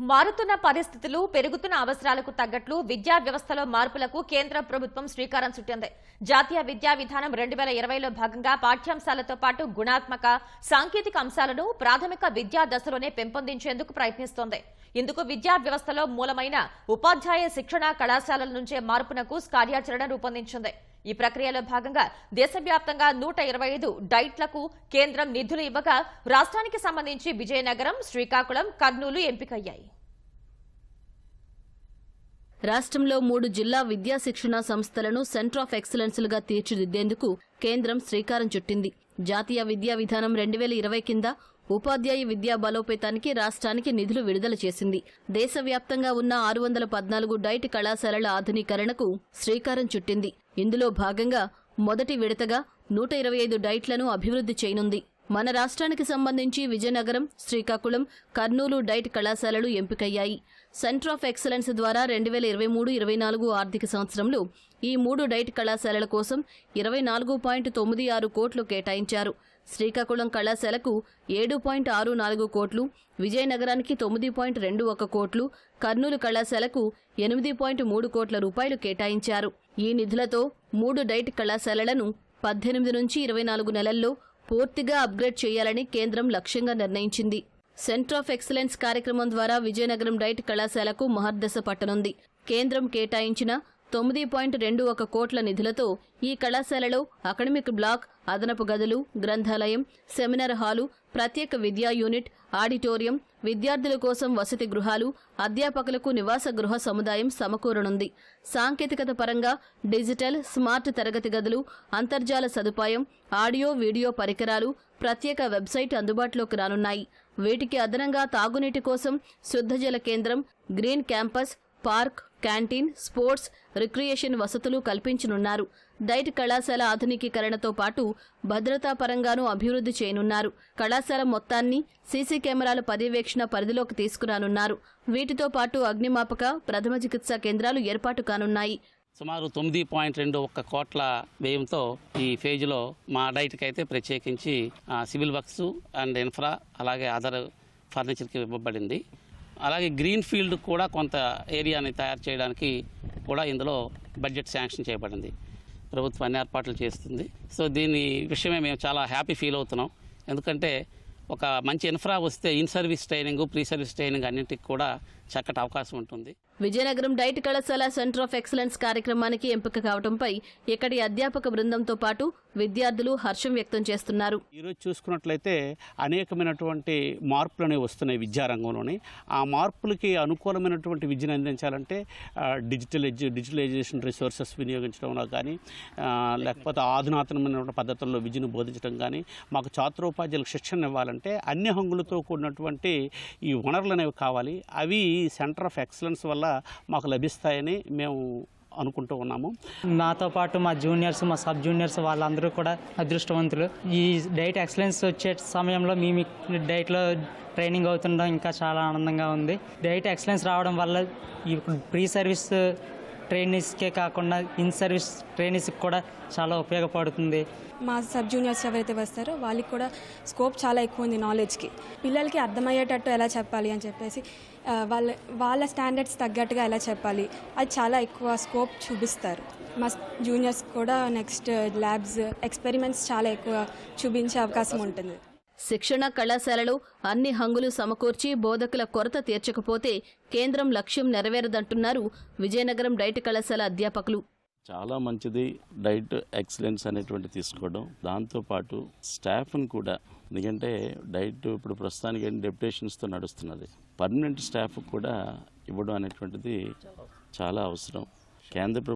మారుతున్న పరిస్థితులు పెరుగుతున్న అవసరాలకు తగ్గట్లు విద్యా వ్యవస్థలో మార్పులకు కేంద్ర ప్రభుత్వం శ్రీకారం చుట్టింది. జాతీయ విద్యా విధానం రెండు వేల ఇరవైలో భాగంగా పాఠ్యాంశాలతో పాటు గుణాత్మక సాంకేతిక అంశాలను ప్రాథమిక విద్యా దశలోనే పెంపొందించేందుకు ప్రయత్నిస్తోంది. ఇందుకు విద్యా వ్యవస్థలో మూలమైన ఉపాధ్యాయ శిక్షణ కళాశాలల నుంచే మార్పునకు కార్యాచరణ రూపొందించింది. ఈ ప్రక్రియలో భాగంగా దేశవ్యాప్తంగా నూట ఇరవై ఐదు డైట్లకు కేంద్రం నిధులు ఇవ్వగా రాష్ట్రానికి సంబంధించి విజయనగరం శ్రీకాకుళం కర్నూలు ఎంపికయ్యాయి. రాష్ట్రంలో మూడు జిల్లా విద్యా శిక్షణ సంస్థలను సెంటర్ ఆఫ్ ఎక్సలెన్స్లుగా తీర్చిదిద్దేందుకు కేంద్రం శ్రీకారం చుట్టింది. జాతీయ విద్యా విధానం రెండు వేల ఇరవై కింద ఉపాధ్యాయ విద్యా బలోపేతానికి రాష్ట్రానికి నిధులు విడుదల చేసింది. దేశవ్యాప్తంగా ఉన్న ఆరు వందల పద్నాలుగు డైట్ కళాశాలల ఆధునీకరణకు శ్రీకారం చుట్టింది. ఇందులో భాగంగా మొదటి విడతగా నూట ఇరవై ఐదు డైట్లను అభివృద్ధి చేయనుంది. మన రాష్ట్రానికి సంబంధించి విజయనగరం శ్రీకాకుళం కర్నూలు డైట్ కళాశాలలు ఎంపికయ్యాయి. సెంటర్ ఆఫ్ ఎక్సలెన్స్ ద్వారా రెండు వేల ఇరవై మూడు ఇరవై నాలుగు ఆర్థిక సంవత్సరంలో ఈ మూడు డైట్ కళాశాలల కోసం ఇరవై నాలుగు పాయింట్ తొమ్మిది ఆరు కోట్లు కేటాయించారు. శ్రీకాకుళం కళాశాలకు ఏడు పాయింట్ ఆరు నాలుగు కోట్లు విజయనగరానికి తొమ్మిది పాయింట్ రెండు ఒక కోట్లు కర్నూలు కళాశాలకు ఎనిమిది పాయింట్ మూడు కోట్ల రూపాయలు కేటాయించారు. ఈ నిధులతో మూడు డైట్ కళాశాలలను పద్దెనిమిది నుంచి ఇరవై నాలుగు నెలల్లో పూర్తిగా అప్గ్రేడ్ చేయాలని కేంద్రం లక్ష్యంగా నిర్ణయించింది. సెంటర్ ఆఫ్ ఎక్సలెన్స్ కార్యక్రమం ద్వారా విజయనగరం డైట్ కళాశాలకు మహర్దశ పట్టనుంది. కేంద్రం కేటాయించిన తొమ్మిది పాయింట్ రెండు ఒక కోట్ల నిధులతో ఈ కళాశాలలో అకాడమిక్ బ్లాక్ అదనపు గదులు గ్రంథాలయం సెమినార్ హాలు ప్రత్యేక విద్యా యూనిట్ ఆడిటోరియం విద్యార్థుల కోసం వసతి గృహాలు అధ్యాపకులకు నివాస గృహ సముదాయం సమకూరనుంది. సాంకేతికత పరంగా డిజిటల్ స్మార్ట్ తరగతి గదులు అంతర్జాల సదుపాయం ఆడియో వీడియో పరికరాలు ప్రత్యేక వెబ్సైట్ అందుబాటులోకి రానున్నాయి. వీటికి అదనంగా తాగునీటి కోసం శుద్ధజల కేంద్రం green campus park canteen sports recreation వసతులు కల్పించనున్నారు. డైట్ కళాశాల ఆధునికీకరణతో పాటు భద్రతా పరంగానూ అభివృద్ధి చేయనున్నారు. కళాశాల మొత్తాన్ని సీసీ కెమెరాల పర్యవేక్షణ పరిధిలోకి తీసుకురానున్నారు. వీటితో పాటు అగ్నిమాపక ప్రథమ చికిత్సా కేంద్రాలు ఏర్పాటు కానున్నాయి. సుమారు తొమ్మిది పాయింట్ రెండు ఒక్క కోట్ల వ్యయంతో ఈ ఫేజ్లో మా డైట్కి అయితే ప్రత్యేకించి ఆ, సివిల్ వర్క్స్ అండ్ ఇన్ఫ్రా అలాగే అదర్ ఫర్నిచర్కి ఇవ్వబడింది. అలాగే గ్రీన్ ఫీల్డ్ కూడా కొంత ఏరియాని తయారు చేయడానికి కూడా ఇందులో బడ్జెట్ శాంక్షన్ చేయబడింది. ప్రభుత్వం అన్ని ఏర్పాట్లు చేస్తుంది. సో దీని విషయమే మేము చాలా హ్యాపీ ఫీల్ అవుతున్నాం. ఎందుకంటే ఒక మంచి ఇన్ఫ్రా వస్తే in service training pre service training అన్నింటికి కూడా చక్కటి అవకాశం ఉంటుంది. విజయనగరం డైట్ కళాశాల సెంటర్ ఆఫ్ ఎక్సలెన్స్ కార్యక్రమానికి ఎంపిక కావడంపై ఇక్కడి అధ్యాపక బృందంతో పాటు విద్యార్థులు హర్షం వ్యక్తం చేస్తున్నారు. ఈరోజు చూసుకున్నట్లయితే అనేకమైనటువంటి మార్పులు అనేవి వస్తున్నాయి విద్యారంగంలోని. ఆ మార్పులకి అనుకూలమైనటువంటి విద్యను అందించాలంటే డిజిటల్ ఎడ్యు డిజిటలైజేషన్ రిసోర్సెస్ వినియోగించడంలో కానీ లేకపోతే ఆధునాతనమైన పద్ధతుల్లో విద్యను బోధించడం కానీ మాకు ఛాత్రోపాధ్యాయులకు శిక్షణ ఇవ్వాలంటే అన్ని హంగులతో కూడినటువంటి ఈ వనరులు అనేవి కావాలి. అవి సెంటర్ ఆఫ్ ఎక్సలెన్స్ వల్ల మాకు లభిస్తాయని మేము అనుకుంటూ ఉన్నాము. నాతో పాటు మా జూనియర్స్ మా సబ్ జూనియర్స్ వాళ్ళందరూ కూడా అదృష్టవంతులు. ఈ డైట్ ఎక్సలెన్స్ వచ్చే సమయంలో మేము డైట్లో ట్రైనింగ్ అవుతుండడం ఇంకా చాలా ఆనందంగా ఉంది. డైట్ ఎక్సలెన్స్ రావడం వల్ల ఈ ప్రీ సర్వీస్ ట్రైనీస్కే కాకుండా ఇన్ సర్వీస్ ట్రైనీస్కి కూడా చాలా ఉపయోగపడుతుంది. మా సబ్ జూనియర్స్ ఎవరైతే వస్తారో వాళ్ళకి కూడా స్కోప్ చాలా ఎక్కువ ఉంది నాలెడ్జ్కి. పిల్లలకి అర్థమయ్యేటట్టు ఎలా చెప్పాలి అని చెప్పేసి వాళ్ళ వాళ్ళ స్టాండర్డ్స్ తగ్గట్టుగా ఎలా చెప్పాలి అది చాలా ఎక్కువ స్కోప్ చూపిస్తారు. మా జూనియర్స్ కూడా నెక్స్ట్ ల్యాబ్స్ ఎక్స్పెరిమెంట్స్ చాలా ఎక్కువ చూపించే అవకాశం ఉంటుంది. శిక్షణ కళాశాలలో అన్ని హంగులు సమకూర్చి బోధకుల కొరత తీర్చకపోతే కేంద్రం లక్ష్యం నెరవేరదంటున్నారు విజయనగరం డైట్ కళాశాల అధ్యాపకులు. చాలా మంచిది డైట్ ఎక్సలెన్స్ అనేటువంటి తీసుకోవడం. దాంతోపాటు స్టాఫ్ని కూడా ఎందుకంటే డైట్ ఇప్పుడు ప్రస్తుతానికి డెప్యుటేషన్స్తో నడుస్తున్నది. పర్మనెంట్ స్టాఫ్ కూడా ఇవ్వడం అనేటువంటిది చాలా అవసరం. కేంద్ర ప్రభుత్వం